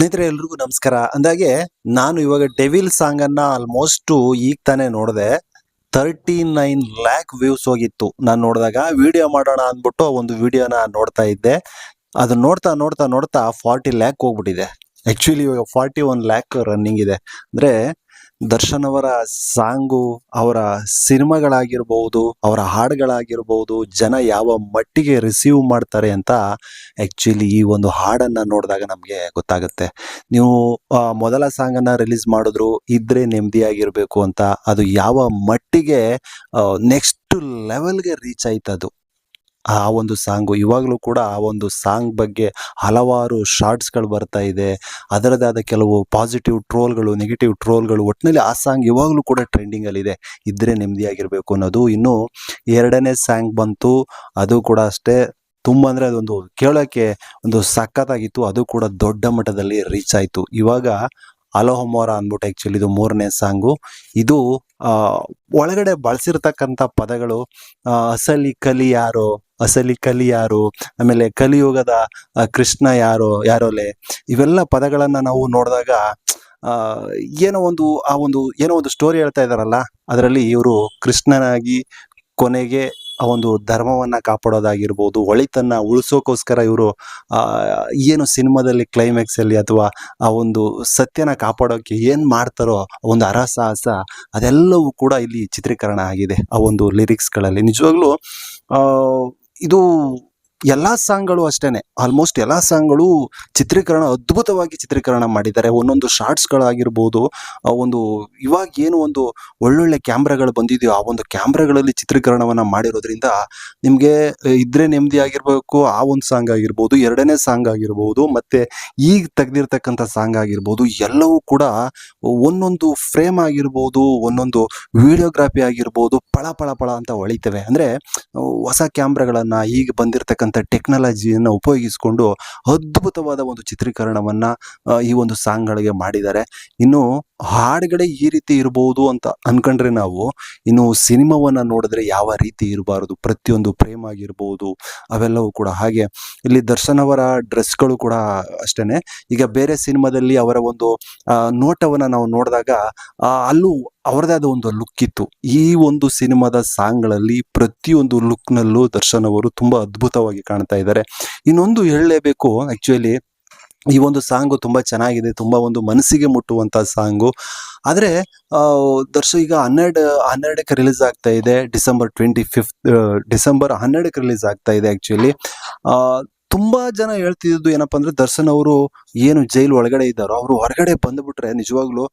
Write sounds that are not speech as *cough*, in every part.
ಸ್ನೇಹಿತರೆ, ಎಲ್ರಿಗೂ ನಮಸ್ಕಾರ. ಅಂದಾಗೆ ನಾನು ಇವಾಗ ಡೆವಿಲ್ ಸಾಂಗ್ ಅನ್ನ ಆಲ್ಮೋಸ್ಟ್ ಈಗ ತಾನೆ ನೋಡಿದೆ. ತರ್ಟಿ ನೈನ್ ಲ್ಯಾಕ್ ವ್ಯೂಸ್ ಹೋಗಿತ್ತು. ನಾನು ನೋಡಿದಾಗ ವಿಡಿಯೋ ಮಾಡೋಣ ಅಂದ್ಬಿಟ್ಟು ಒಂದು ವಿಡಿಯೋನ ನೋಡ್ತಾ ಇದ್ದೆ. ಅದನ್ನ ನೋಡ್ತಾ ನೋಡ್ತಾ ನೋಡ್ತಾ ಫಾರ್ಟಿ ಲ್ಯಾಕ್ ಹೋಗ್ಬಿಟ್ಟಿದೆ. ಆ್ಯಕ್ಚುಲಿ ಇವಾಗ ಫಾರ್ಟಿ ಒನ್ ಲ್ಯಾಕ್ ರನ್ನಿಂಗ್ ಇದೆ. ಅಂದ್ರೆ ದರ್ಶನ್ ಅವರ ಸಾಂಗು, ಅವರ ಸಿನಿಮಾಗಳಾಗಿರ್ಬಹುದು ಅವರ ಹಾಡುಗಳಾಗಿರ್ಬಹುದು ಜನ ಯಾವ ಮಟ್ಟಿಗೆ ರಿಸೀವ್ ಮಾಡ್ತಾರೆ ಅಂತ ಆ್ಯಕ್ಚುಲಿ ಈ ಒಂದು ಹಾಡನ್ನ ನೋಡಿದಾಗ ನಮಗೆ ಗೊತ್ತಾಗುತ್ತೆ. ನೀವು ಮೊದಲ ಸಾಂಗ್ ಅನ್ನ ರಿಲೀಸ್ ಮಾಡಿದ್ರು, ಇದ್ರೆ ನೆಮ್ಮದಿಯಾಗಿರಬೇಕು ಅಂತ, ಅದು ಯಾವ ಮಟ್ಟಿಗೆ ನೆಕ್ಸ್ಟ್ ಲೆವೆಲ್ಗೆ ರೀಚ್ ಆಯ್ತದು. ಆ ಒಂದು ಸಾಂಗು, ಇವಾಗಲೂ ಕೂಡ ಆ ಒಂದು ಸಾಂಗ್ ಬಗ್ಗೆ ಹಲವಾರು ಶಾರ್ಟ್ಸ್ಗಳು ಬರ್ತಾ ಇದೆ. ಅದರದಾದ ಕೆಲವು ಪಾಸಿಟಿವ್ ಟ್ರೋಲ್ಗಳು, ನೆಗೆಟಿವ್ ಟ್ರೋಲ್ಗಳು ಒಟ್ಟಿನಲ್ಲಿ ಆ ಸಾಂಗ್ ಇವಾಗಲೂ ಕೂಡ ಟ್ರೆಂಡಿಂಗಲ್ಲಿದೆ. ಇದ್ದರೆ ನೆಮ್ಮದಿಯಾಗಿರ್ಬೇಕು ಅನ್ನೋದು. ಇನ್ನು ಎರಡನೇ ಸಾಂಗ್ ಬಂತು, ಅದು ಕೂಡ ಅಷ್ಟೇ. ತುಂಬ ಅಂದರೆ ಅದೊಂದು ಕೇಳೋಕ್ಕೆ ಒಂದು ಸಖತ್ತಾಗಿತ್ತು. ಅದು ಕೂಡ ದೊಡ್ಡ ಮಟ್ಟದಲ್ಲಿ ರೀಚ್ ಆಯಿತು. ಇವಾಗ ಅಲೋಹಮೋರ ಅಂದ್ಬಿಟ್ಟು ಆ್ಯಕ್ಚುಲಿ ಇದು ಮೂರನೇ ಸಾಂಗು ಇದು ಒಳಗಡೆ ಬಳಸಿರ್ತಕ್ಕಂಥ ಪದಗಳು ಅಸಲಿ ಕಲಿ ಯಾರೋ, ಅಸಲಿ ಕಲಿ ಯಾರು, ಆಮೇಲೆ ಕಲಿಯುಗದ ಕೃಷ್ಣ ಯಾರೋ, ಯಾರೋಲೆ, ಇವೆಲ್ಲ ಪದಗಳನ್ನ ನಾವು ನೋಡಿದಾಗ ಏನೋ ಒಂದು, ಆ ಒಂದು, ಏನೋ ಒಂದು ಸ್ಟೋರಿ ಹೇಳ್ತಾ ಇದಾರಲ್ಲ ಅದರಲ್ಲಿ ಇವರು ಕೃಷ್ಣನಾಗಿ ಕೊನೆಗೆ ಆ ಒಂದು ಧರ್ಮವನ್ನ ಕಾಪಾಡೋದಾಗಿರ್ಬೋದು, ಒಳಿತನ್ನ ಉಳಿಸೋಕೋಸ್ಕರ ಇವರು ಏನು ಸಿನಿಮಾದಲ್ಲಿ ಕ್ಲೈಮ್ಯಾಕ್ಸ್ ಅಲ್ಲಿ ಅಥವಾ ಆ ಒಂದು ಸತ್ಯನ ಕಾಪಾಡೋಕೆ ಏನು ಮಾಡ್ತಾರೋ ಒಂದು ಅರಸಾಹಸ, ಅದೆಲ್ಲವೂ ಕೂಡ ಇಲ್ಲಿ ಚಿತ್ರೀಕರಣ ಆಗಿದೆ ಆ ಒಂದು ಲಿರಿಕ್ಸ್ಗಳಲ್ಲಿ ನಿಜವಾಗ್ಲೂ ಇದು ಎಲ್ಲಾ ಸಾಂಗ್ಗಳು ಅಷ್ಟೇನೆ. ಆಲ್ಮೋಸ್ಟ್ ಎಲ್ಲಾ ಸಾಂಗ್ಗಳು ಚಿತ್ರೀಕರಣ, ಅದ್ಭುತವಾಗಿ ಚಿತ್ರೀಕರಣ ಮಾಡಿದ್ದಾರೆ. ಒಂದೊಂದು ಶಾರ್ಟ್ಸ್ಗಳಾಗಿರ್ಬೋದು, ಆ ಒಂದು ಇವಾಗ ಏನು ಒಂದು ಒಳ್ಳೊಳ್ಳೆ ಕ್ಯಾಮ್ರಾಗಳು ಬಂದಿದೆಯೋ, ಆ ಒಂದು ಕ್ಯಾಮ್ರಾಗಳಲ್ಲಿ ಚಿತ್ರೀಕರಣವನ್ನ ಮಾಡಿರೋದ್ರಿಂದ ನಿಮಗೆ ಇದ್ರೆ ನೆಮ್ಮದಿ ಆಗಿರ್ಬೇಕು, ಆ ಒಂದು ಸಾಂಗ್ ಆಗಿರ್ಬೋದು, ಎರಡನೇ ಸಾಂಗ್ ಆಗಿರ್ಬೋದು, ಮತ್ತೆ ಈಗ ತೆಗ್ದಿರ್ತಕ್ಕಂಥ ಸಾಂಗ್ ಆಗಿರ್ಬೋದು, ಎಲ್ಲವೂ ಕೂಡ ಒಂದೊಂದು ಫ್ರೇಮ್ ಆಗಿರ್ಬೋದು, ಒಂದೊಂದು ವಿಡಿಯೋಗ್ರಾಫಿ ಆಗಿರ್ಬೋದು, ಪಳ ಪಳ ಪಳ ಅಂತ ಹೊಳಿತವೆ. ಅಂದ್ರೆ ಹೊಸ ಕ್ಯಾಮ್ರಾಗಳನ್ನ ಈಗ ಬಂದಿರತಕ್ಕಂಥ ಟೆಕ್ನಾಲಜಿಯನ್ನ ಉಪಯೋಗಿಸಿಕೊಂಡು ಅದ್ಭುತವಾದ ಒಂದು ಚಿತ್ರೀಕರಣವನ್ನು ಈ ಒಂದು ಸಾಂಗ್ಗಳಿಗೆ ಮಾಡಿದ್ದಾರೆ. ಇನ್ನು ಹಾಡುಗಳೇ ಈ ರೀತಿ ಇರಬಹುದು ಅಂತ ಅನ್ಕೊಂಡ್ರೆ ನಾವು ಇನ್ನು ಸಿನಿಮಾವನ್ನ ನೋಡಿದ್ರೆ ಯಾವ ರೀತಿ ಇರಬಾರದು, ಪ್ರತಿಯೊಂದು ಪ್ರೇಮ ಆಗಿರ್ಬೋದು ಅವೆಲ್ಲವೂ ಕೂಡ ಹಾಗೆ. ಇಲ್ಲಿ ದರ್ಶನ್ ಅವರ ಡ್ರೆಸ್ಗಳು ಕೂಡ ಅಷ್ಟೇನೆ. ಈಗ ಬೇರೆ ಸಿನಿಮಾದಲ್ಲಿ ಅವರ ಒಂದು ನೋಟವನ್ನ ನಾವು ನೋಡಿದಾಗ ಅಲ್ಲೂ ಅವರದೇ ಆದ ಒಂದು ಲುಕ್ ಇತ್ತು. ಈ ಒಂದು ಸಿನಿಮಾದ ಸಾಂಗ್ಗಳಲ್ಲಿ ಪ್ರತಿಯೊಂದು ಲುಕ್ನಲ್ಲೂ ದರ್ಶನ್ ಅವರು ತುಂಬಾ ಅದ್ಭುತವಾಗಿ ಕಾಣ್ತಾ ಇದ್ದಾರೆ. ಇನ್ನೊಂದು ಹೇಳಲೇಬೇಕು ಆಕ್ಚುಲಿ ಈ ಒಂದು ಸಾಂಗು ತುಂಬಾ ಚೆನ್ನಾಗಿದೆ, ತುಂಬಾ ಒಂದು ಮನಸ್ಸಿಗೆ ಮುಟ್ಟುವಂಥ ಸಾಂಗು ಆದರೆ ದರ್ಶ ಈಗ ಹನ್ನೆರಡು, ಹನ್ನೆರಡಕ್ಕೆ ರಿಲೀಸ್ ಆಗ್ತಾ ಇದೆ, ಡಿಸೆಂಬರ್ ಟ್ವೆಂಟಿ ಫಿಫ್ತ್ ಡಿಸೆಂಬರ್ ಹನ್ನೆರಡಕ್ಕೆ ರಿಲೀಸ್ ಆಗ್ತಾ ಇದೆ ಆಕ್ಚುಲಿ ತುಂಬಾ ಜನ ಹೇಳ್ತಿದ್ದು ಏನಪ್ಪಾ ಅಂದ್ರೆ ದರ್ಶನ್ ಅವರು ಏನು ಜೈಲ್ ಒಳಗಡೆ ಇದ್ದಾರೋ, ಅವರು ಹೊರಗಡೆ ಬಂದ್ಬಿಟ್ರೆ ನಿಜವಾಗ್ಲೂ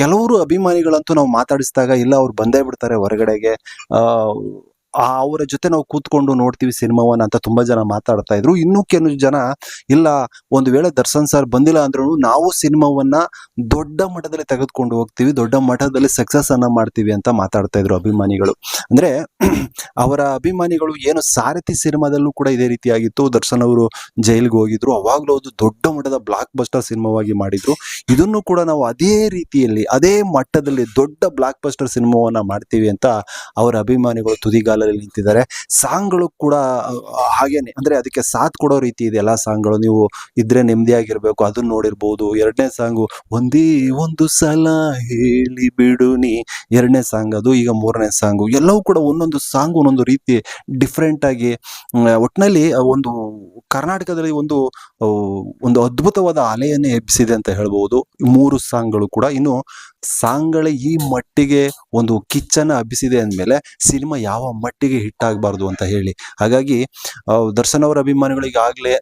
ಕೆಲವರು ಅಭಿಮಾನಿಗಳಂತೂ ನಾವು ಮಾತಾಡಿಸಿದಾಗ ಇಲ್ಲ, ಅವ್ರು ಬಂದೇ ಬಿಡ್ತಾರೆ ಹೊರಗಡೆಗೆ. ಅವರ ಜೊತೆ ನಾವು ಕೂತ್ಕೊಂಡು ನೋಡ್ತೀವಿ ಸಿನಿಮಾವನ್ನ ಅಂತ ತುಂಬಾ ಜನ ಮಾತಾಡ್ತಾ ಇದ್ರು. ಇನ್ನು ಕೆಲವು ಜನ, ಇಲ್ಲ, ಒಂದು ವೇಳೆ ದರ್ಶನ್ ಸರ್ ಬಂದಿಲ್ಲ ಅಂದ್ರೂ ನಾವು ಸಿನಿಮಾವನ್ನ ದೊಡ್ಡ ಮಟ್ಟದಲ್ಲಿ ತೆಗೆದುಕೊಂಡು ಹೋಗ್ತೀವಿ, ದೊಡ್ಡ ಮಟ್ಟದಲ್ಲಿ ಸಕ್ಸಸ್ ಅನ್ನ ಮಾಡ್ತೀವಿ ಅಂತ ಮಾತಾಡ್ತಾ ಇದ್ರು ಅಭಿಮಾನಿಗಳು. ಅಂದ್ರೆ *clears throat* ಅವರ ಅಭಿಮಾನಿಗಳು ಏನು ಸಾರಥಿ ಸಿನಿಮಾದಲ್ಲೂ ಕೂಡ ಇದೇ ರೀತಿಯಾಗಿತ್ತು. ದರ್ಶನ್ ಅವರು ಜೈಲ್ಗೆ ಹೋಗಿದ್ರು. ಅವಾಗ್ಲೂ ಅದು ದೊಡ್ಡ ಮಟ್ಟದ ಬ್ಲಾಕ್ ಬಸ್ಟರ್ ಸಿನಿಮಾವಾಗಿ ಮಾಡಿದ್ರು. ಇದನ್ನು ಕೂಡ ನಾವು ಅದೇ ರೀತಿಯಲ್ಲಿ, ಅದೇ ಮಟ್ಟದಲ್ಲಿ ದೊಡ್ಡ ಬ್ಲಾಕ್ ಬಸ್ಟರ್ ಸಿನಿಮಾವನ್ನ ಮಾಡ್ತೀವಿ ಅಂತ ಅವರ ಅಭಿಮಾನಿಗಳು ತುದಿಗಾಲಲ್ಲಿ ನಿಂತಿದ್ದಾರೆ. ಸಾಂಗ್ಗಳು ಕೂಡ ಹಾಗೇನೆ ಅಂದ್ರೆ ಅದಕ್ಕೆ ಸಾಥ್ ಕೊಡೋ ರೀತಿ ಇದೆ ಎಲ್ಲ ಸಾಂಗ್ಗಳು. ನೀವು ಇದ್ರೆ ನೆಮ್ಮದಿಯಾಗಿರ್ಬೇಕು ಅದನ್ನ ನೋಡಿರ್ಬೋದು. ಎರಡನೇ ಸಾಂಗು ಒಂದೇ ಒಂದು ಸಲ ಹೇಳಿ ಬಿಡು ನೀ. ಎರಡನೇ ಸಾಂಗ್ ಅದು ಈಗ ಮೂರನೇ ಸಾಂಗು. ಎಲ್ಲವೂ ಕೂಡ ಒಂದೊಂದು ಸಾಂಗ್ ಒಂದೊಂದು ರೀತಿ ಡಿಫ್ರೆಂಟ್ ಆಗಿ ಮ್, ಒಟ್ನಲ್ಲಿ ಒಂದು ಕರ್ನಾಟಕದಲ್ಲಿ ಒಂದು ಒಂದು ಅದ್ಭುತವಾದ ಅಲೆಯನ್ನೇ ಎಬ್ಬಿಸಿದೆ ಅಂತ ಹೇಳ್ಬೋದು. ಮೂರು ಸಾಂಗ್ಗಳು ಕೂಡ. ಇನ್ನು ಸಾಂಗ್ಗಳೇ ಈ ಮಟ್ಟಿಗೆ ಒಂದು ಕಿಚ್ಚನ್ನು ಹಬ್ಬಿಸಿದೆ ಅಂದಮೇಲೆ ಸಿನಿಮಾ ಯಾವ ಮಟ್ಟಿಗೆ ಹಿಟ್ ಆಗಬಾರ್ದು ಅಂತ ಹೇಳಿ. ಹಾಗಾಗಿ ದರ್ಶನ್ ಅವರ ಅಭಿಮಾನಿಗಳಿಗಾಗಲೇ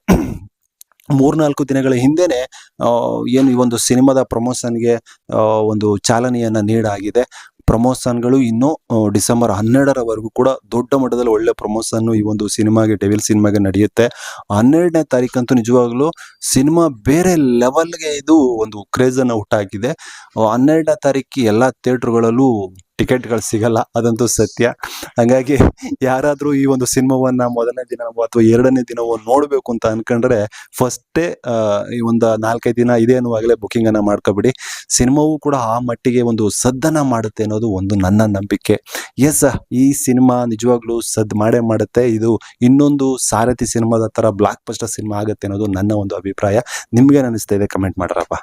ಮೂರ್ನಾಲ್ಕು ದಿನಗಳ ಹಿಂದೆನೆ ಏನು ಈ ಒಂದು ಸಿನಿಮಾದ ಪ್ರಮೋಷನ್ಗೆ ಒಂದು ಚಾಲನೆಯನ್ನು ನೀಡಾಗಿದೆ. ಪ್ರಮೋಷನ್ಗಳು ಇನ್ನು ಡಿಸೆಂಬರ್ ಹನ್ನೆರಡರವರೆಗೂ ಕೂಡ ದೊಡ್ಡ ಮಟ್ಟದಲ್ಲಿ ಒಳ್ಳೆ ಪ್ರಮೋಷನ್ ಈ ಒಂದು ಸಿನಿಮಾಗೆ, ಡೆವಿಲ್ ಸಿನಿಮಾಗೆ ನಡೆಯುತ್ತೆ. ಹನ್ನೆರಡನೇ ತಾರೀಕಂತೂ ನಿಜವಾಗ್ಲೂ ಸಿನಿಮಾ ಬೇರೆ ಲೆವೆಲ್ಗೆ ಇದು ಒಂದು ಕ್ರೇಜನ್ನು ಹುಟ್ಟಾಕಿದೆ. ಹನ್ನೆರಡನೇ ತಾರೀಕು ಎಲ್ಲ ಥಿಯೇಟರ್ಗಳಲ್ಲೂ ಟಿಕೆಟ್ಗಳು ಸಿಗಲ್ಲ, ಅದಂತೂ ಸತ್ಯ. ಹಂಗಾಗಿ ಯಾರಾದರೂ ಈ ಒಂದು ಸಿನಿಮಾವನ್ನು ಮೊದಲನೇ ದಿನವೋ ಅಥವಾ ಎರಡನೇ ದಿನವೋ ನೋಡಬೇಕು ಅಂತ ಅನ್ಕೊಂಡ್ರೆ ಫಸ್ಟೇ ಈ ಒಂದು ನಾಲ್ಕೈದು ದಿನ ಇದೆ ಅನ್ನುವಾಗಲೇ ಬುಕ್ಕಿಂಗನ್ನು ಮಾಡ್ಕೊಬಿಡಿ. ಸಿನಿಮಾವು ಕೂಡ ಆ ಮಟ್ಟಿಗೆ ಒಂದು ಸದ್ದನ್ನು ಮಾಡುತ್ತೆ ಅನ್ನೋದು ಒಂದು ನನ್ನ ನಂಬಿಕೆ. ಎಸ್ ಈ ಸಿನಿಮಾ ನಿಜವಾಗ್ಲೂ ಸದ್ ಮಾಡೇ ಮಾಡುತ್ತೆ. ಇದು ಇನ್ನೊಂದು ಸಾರಥಿ ಸಿನಿಮಾದ ಥರ ಬ್ಲಾಕ್ ಪಸ್ಟರ್ ಸಿನಿಮಾ ಆಗುತ್ತೆ ಅನ್ನೋದು ನನ್ನ ಒಂದು ಅಭಿಪ್ರಾಯ. ನಿಮಗೇನು ಅನಿಸ್ತಾ ಇದೆ ಕಮೆಂಟ್ ಮಾಡ್ರಪ್ಪ.